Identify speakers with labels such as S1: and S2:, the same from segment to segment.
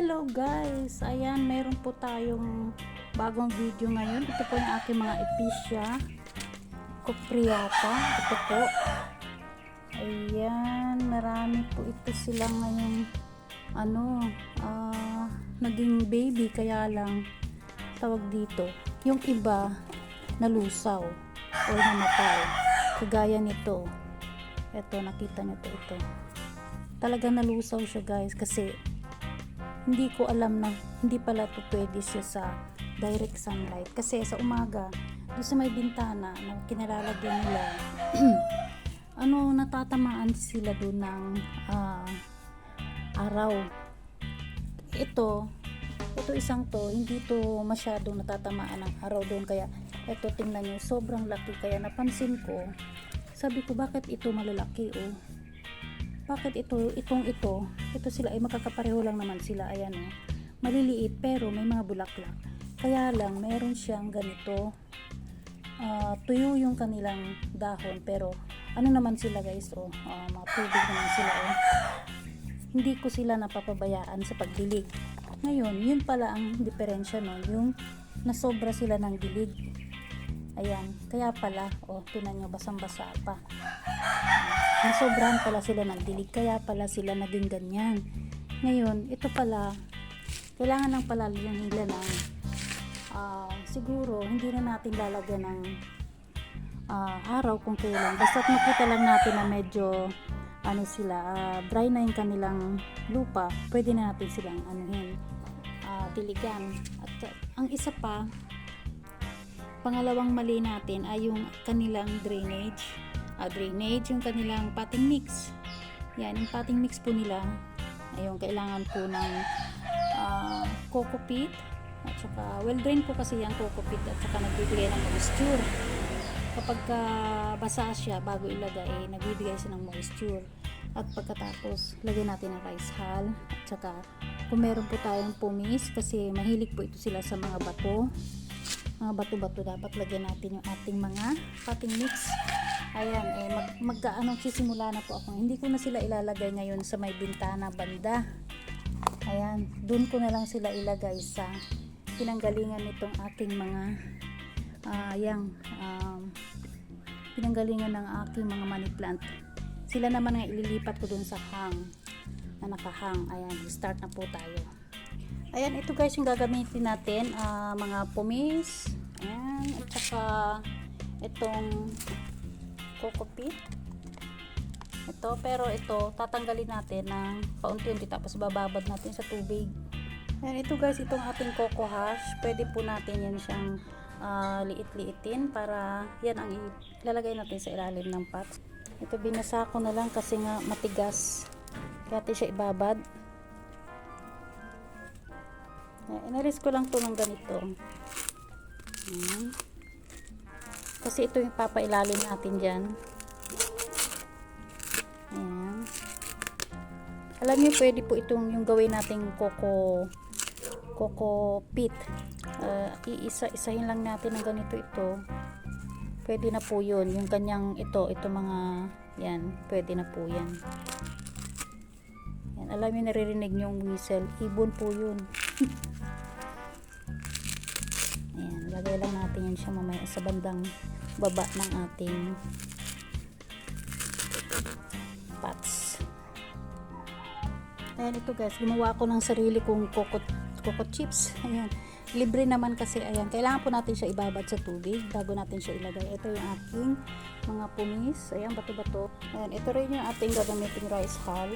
S1: Hello guys! Ayan, meron po tayong bagong video ngayon. Ito po yung aking mga episya. Kupriata. Ito po. Ayan, marami po ito sila ngayon. Ano, ah, naging baby kaya lang tawag dito. Yung iba, nalusaw or namatay. Kagaya nito. Ito, nakita po ito. Talaga nalusaw siya guys kasi hindi ko alam na hindi pala to pwede siya sa direct sunlight. Kasi sa umaga doon sa may bintana na kinalalagyan nila ano natatamaan sila doon ng ah, araw. Ito ito isang to hindi to masyadong natatamaan ng araw doon. Kaya ito tingnan nyo sobrang laki. Kaya napansin ko sabi ko bakit ito malalaki oh bakit ito, itong ito, ito sila ay magkakapareho lang naman sila, ayan o. Maliliit pero may mga bulaklak. Kaya lang, meron siyang ganito, ah, tuyo yung kanilang dahon, pero ano naman sila guys, oh, ah, mga tubig naman sila oh. Hindi ko sila napapabayaan sa pagdilig. Ngayon, yun pala ang diferensya no, yung nasobra sila ng dilig. Ayan, kaya pala, oh, tinan nyo, basang-basa pa nasobrahan pala sila ng dilig kaya pala sila naging ganyan. Ngayon ito pala kailangan ng palalagyan nila ng ah, siguro hindi na natin lalagyan ng ah, araw kung kailan. Basta makita lang natin na medyo ano sila ah, dry na yung kanilang lupa pwede na natin silang anuhin ah, diligan at ah, ang isa pa pangalawang mali natin ay yung kanilang drainage uh, drainage, yung kanilang potting mix. Yan, yung potting mix po nila. Ayun, kailangan po ng uh, coco peat. At saka, well drain po kasi yung coco peat at saka nagbibigay ng moisture. Kapag ka basa siya, bago ilagay, eh, nagbibigay siya ng moisture. At pagkatapos, lagyan natin ng rice hull. At saka, kung meron po tayong pumis, kasi mahilig po ito sila sa mga bato. Mga bato-bato, dapat lagyan natin yung ating mga potting mix ayan eh mag, mag anong sisimula na po ako. Hindi ko na sila ilalagay ngayon sa may bintana banda. Ayan dun ko na lang sila ilagay sa pinanggalingan nitong aking mga uh, yang um, pinanggalingan ng aking mga money plant. Sila naman nga ililipat ko dun sa hang na nakahang. Ayan start na po tayo. Ayan ito guys yung gagamitin natin uh, mga pumis. Ayan at saka itong peat ito pero ito tatanggalin natin ng paunti-unti tapos bababad natin sa tubig. Ayan, ito guys itong ating coco hash. Pwede po natin yan siyang uh, liit-liitin para yan ang ilalagay natin sa ilalim ng pot. Ito binasa ko na lang kasi nga matigas. Kaya natin siya ibabad. Ayan, inaris ko lang to ng ganito. Ayan. Kasi ito yung papailalim natin dyan. Ayan. Alam niyo pwede po itong yung gawin nating coco coco pit. Uh, iisa-isahin lang natin ng ganito ito. Pwede na po yun. Yung kanyang ito, ito mga yan, pwede na po yan. yan alam niyo naririnig yung whistle. Ibon po yun. Ayan, lagay lang natin yan siya mamaya sa bandang baba ng ating pots. Ayan ito guys, gumawa ako ng sarili kong coco, coco chips. Ayan, libre naman kasi ayan, kailangan po natin siya ibabad sa tubig bago natin siya ilagay. Ito yung aking mga pumis. Ayan, bato-bato. Ayan, ito rin yung ating gagamitin rice hull.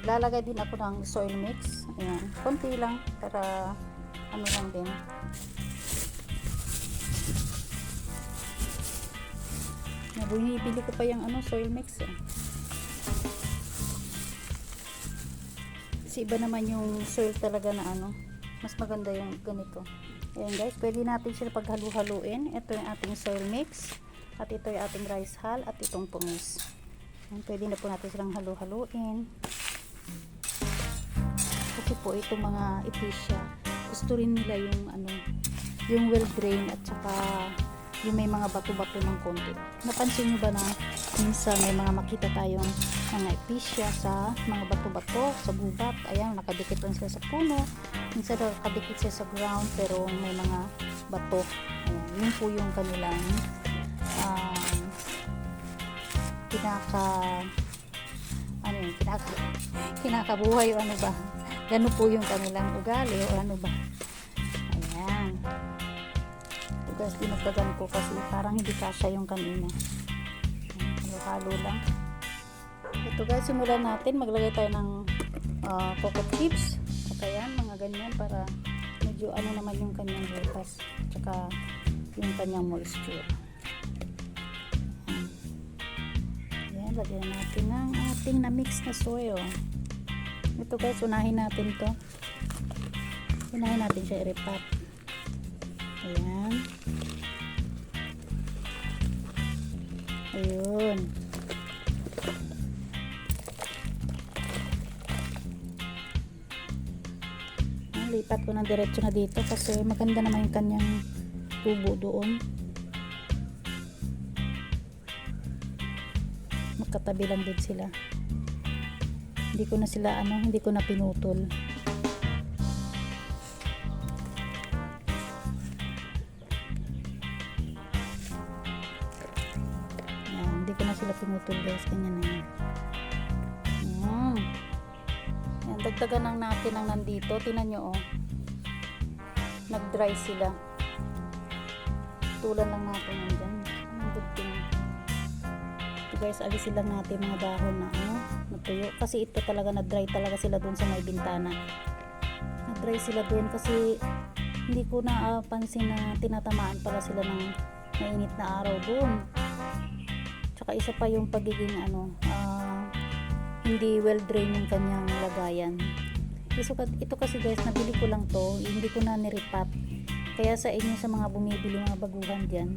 S1: Maglalagay din ako ng soil mix. Ayan, konti lang para ano lang din. Binibili ko pa yung ano, soil mix eh. Kasi iba naman yung soil talaga na ano, mas maganda yung ganito. Ayan guys, pwede natin sila paghalu-haluin. Ito yung ating soil mix. At ito yung ating rice hull at itong pumis. Ayan, pwede na po natin silang halu-haluin kasi po itong mga episya gusto rin nila yung ano yung well drain at saka yung may mga bato-bato ng konti. Napansin nyo ba na minsan may mga makita tayong mga episya sa mga bato-bato, sa gubat. Ayan, nakadikit lang sila sa puno. Minsan nakadikit sila sa ground pero may mga bato. Ayan, yun po yung kanilang um, pinaka kinaka, kinakabuhay o ano ba. Ganun po yung kanilang ugali o ano ba. Ayan. Ito guys, dinagdagan ko kasi parang hindi kasya yung kanina. Ayan, halo lang. Ito guys, simulan natin. Maglagay tayo ng uh, coco chips. At ayan, mga ganyan para medyo ano naman yung kanyang butas. Tsaka yung kanyang moisture. Ayan, lagyan natin ng ating na-mix na soy. oh. Ito guys, unahin natin to. Unahin natin siya i-repot. Ayan. Ayun. Ah, lipat ko ng diretso na dito kasi maganda naman yung kanyang tubo doon. Magkatabi lang din sila. Hindi ko na sila ano, hindi ko na pinutol. Ayan, hindi ko na sila pinutol guys. Ganyan na yan. Ayan. Ayan, dagdagan lang natin ang nandito. Tinan nyo oh. Nag-dry sila. Tulan lang natin yan dyan. Anong dugting. Guys, alisin lang natin mga dahon na ano, natuyo. Kasi ito talaga na-dry talaga sila doon sa may bintana. Na-dry sila doon kasi hindi ko na pansin na tinatamaan pala sila ng mainit na araw doon. Tsaka isa pa yung pagiging ano, ah, hindi well drained yung kanyang lagayan. Ito, ito kasi guys, nabili ko lang to, hindi ko na niripat. Kaya sa inyo sa mga bumibili mga baguhan dyan,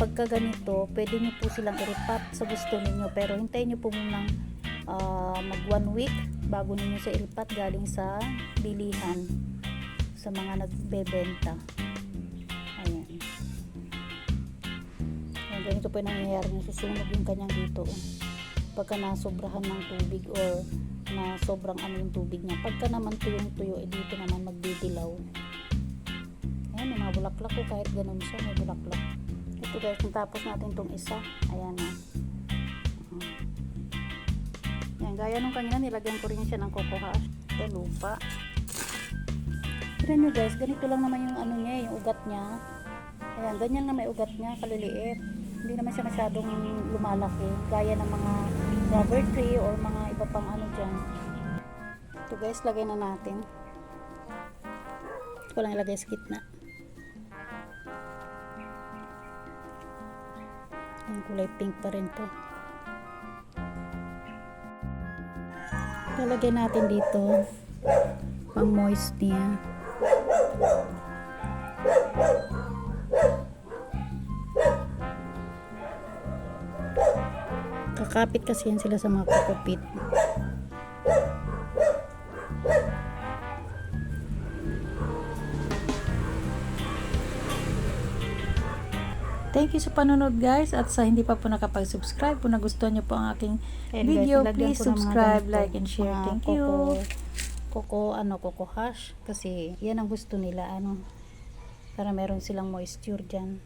S1: pagka ganito, pwede nyo po silang iripat sa gusto ninyo. Pero hintayin nyo po munang ah, mag one week bago ninyo sa iripat galing sa bilihan sa mga nagbebenta. Ayan. Ayan, ganito po yung nangyayari na susunog yung kanyang dito. Pagka nasobrahan ng tubig or na sobrang ano yung tubig niya. Pagka naman tuyong tuyo, eh dito naman magdidilaw. Ayan, may mga bulaklak ko kahit ganun siya, may bulaklak. Ito guys, natapos natin tong isa. Ayan na. Yan, gaya nung kanina, nilagyan ko rin siya ng coco hash. Ito, lupa. Tignan guys, ganito lang naman yung ano niya, yung ugat niya. Ayan, ganyan na may ugat niya, kaliliit. Hindi naman siya masyadong lumalaki. Gaya ng mga rubber tree or mga iba pang ano dyan. Ito guys, lagay na natin. Ito lang ilagay sa gitna. Yung kulay pink pa rin to. Lalagyan natin dito pang moist niya. Kakapit kasi yan sila sa mga kokopit. Thank you sa panonood guys at sa hindi pa po nakapag-subscribe kung nagustuhan niyo po ang aking
S2: guys,
S1: video,
S2: nilagyan
S1: please subscribe, like and share. Thank
S2: coco-
S1: you. Coco, ano, coco hash kasi yan ang gusto nila ano para meron silang moisture dyan.